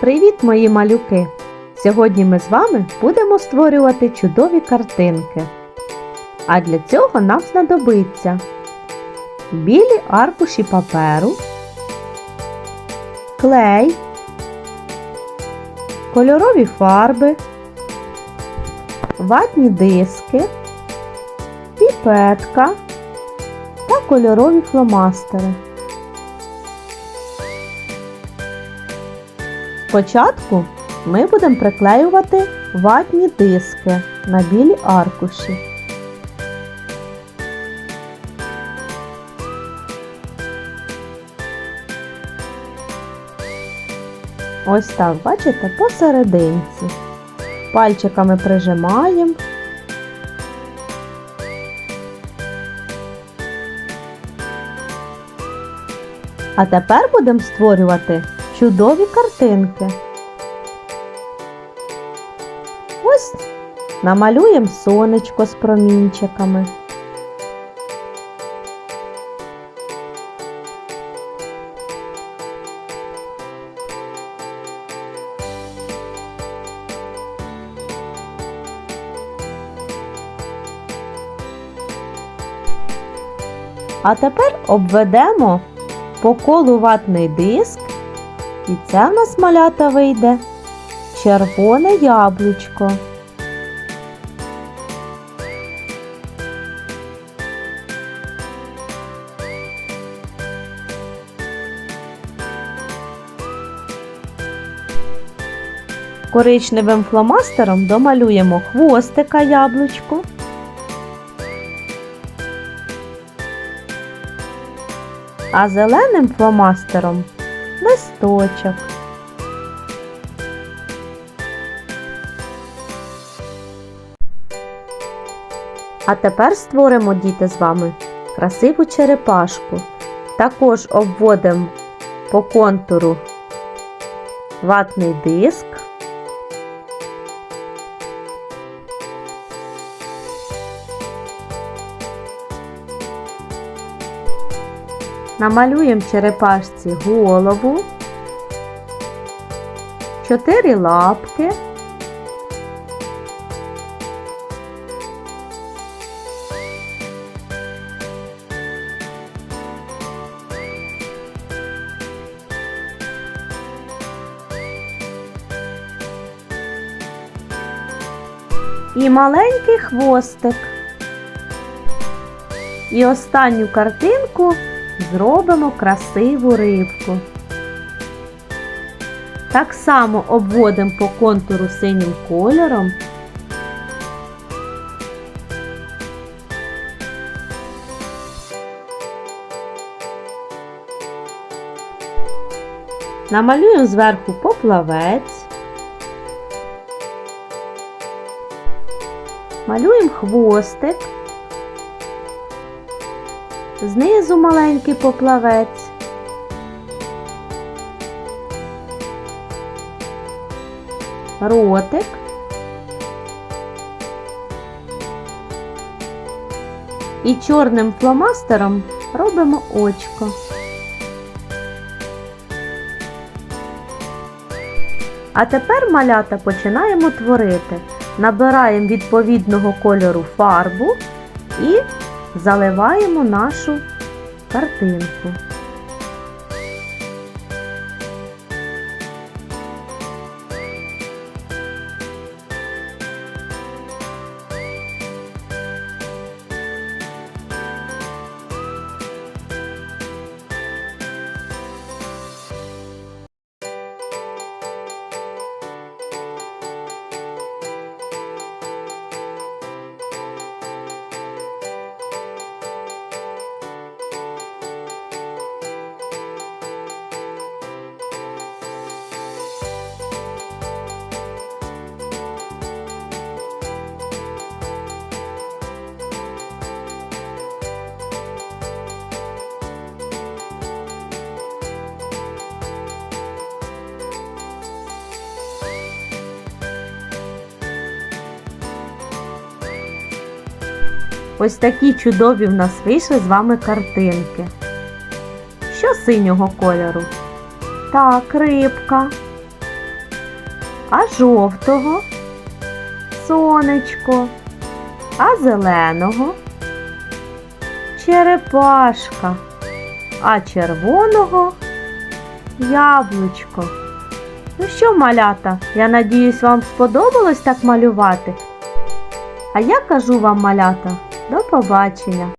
Привіт, мої малюки! Сьогодні ми з вами будемо створювати чудові картинки. А для цього нам знадобиться білі аркуші паперу, клей, кольорові фарби, ватні диски, піпетка та кольорові фломастери. Спочатку ми будемо приклеювати ватні диски на білі аркуші. Ось так, бачите, посерединці. Пальчиками прижимаємо. А тепер будемо створювати чудові картинки. Ось намалюємо сонечко з промінчиками. А тепер обведемо по колу ватний диск, і це в нас малята вийде червоне яблучко. Коричневим фломастером домалюємо хвостика яблучку. А зеленим фломастером листочок. А тепер створимо діти з вами красиву черепашку. Також обводимо по контуру ватний диск. Намалюємо черепашці голову, чотири лапки. І маленький хвостик. І останню картинку зробимо красиву рибку. Так само обводимо по контуру синім кольором. Намалюємо зверху поплавець. Малюємо хвостик. Знизу маленький поплавець. Ротик. І чорним фломастером робимо очко. А тепер малята починаємо творити. Набираємо відповідного кольору фарбу і заливаємо нашу картинку. Ось такі чудові в нас вийшли з вами картинки. Що синього кольору? Так, рибка. А жовтого? Сонечко. А зеленого? Черепашка. А червоного? Яблучко. Ну що, малята, я надіюсь, вам сподобалось так малювати. А я кажу вам, малята, до побачення!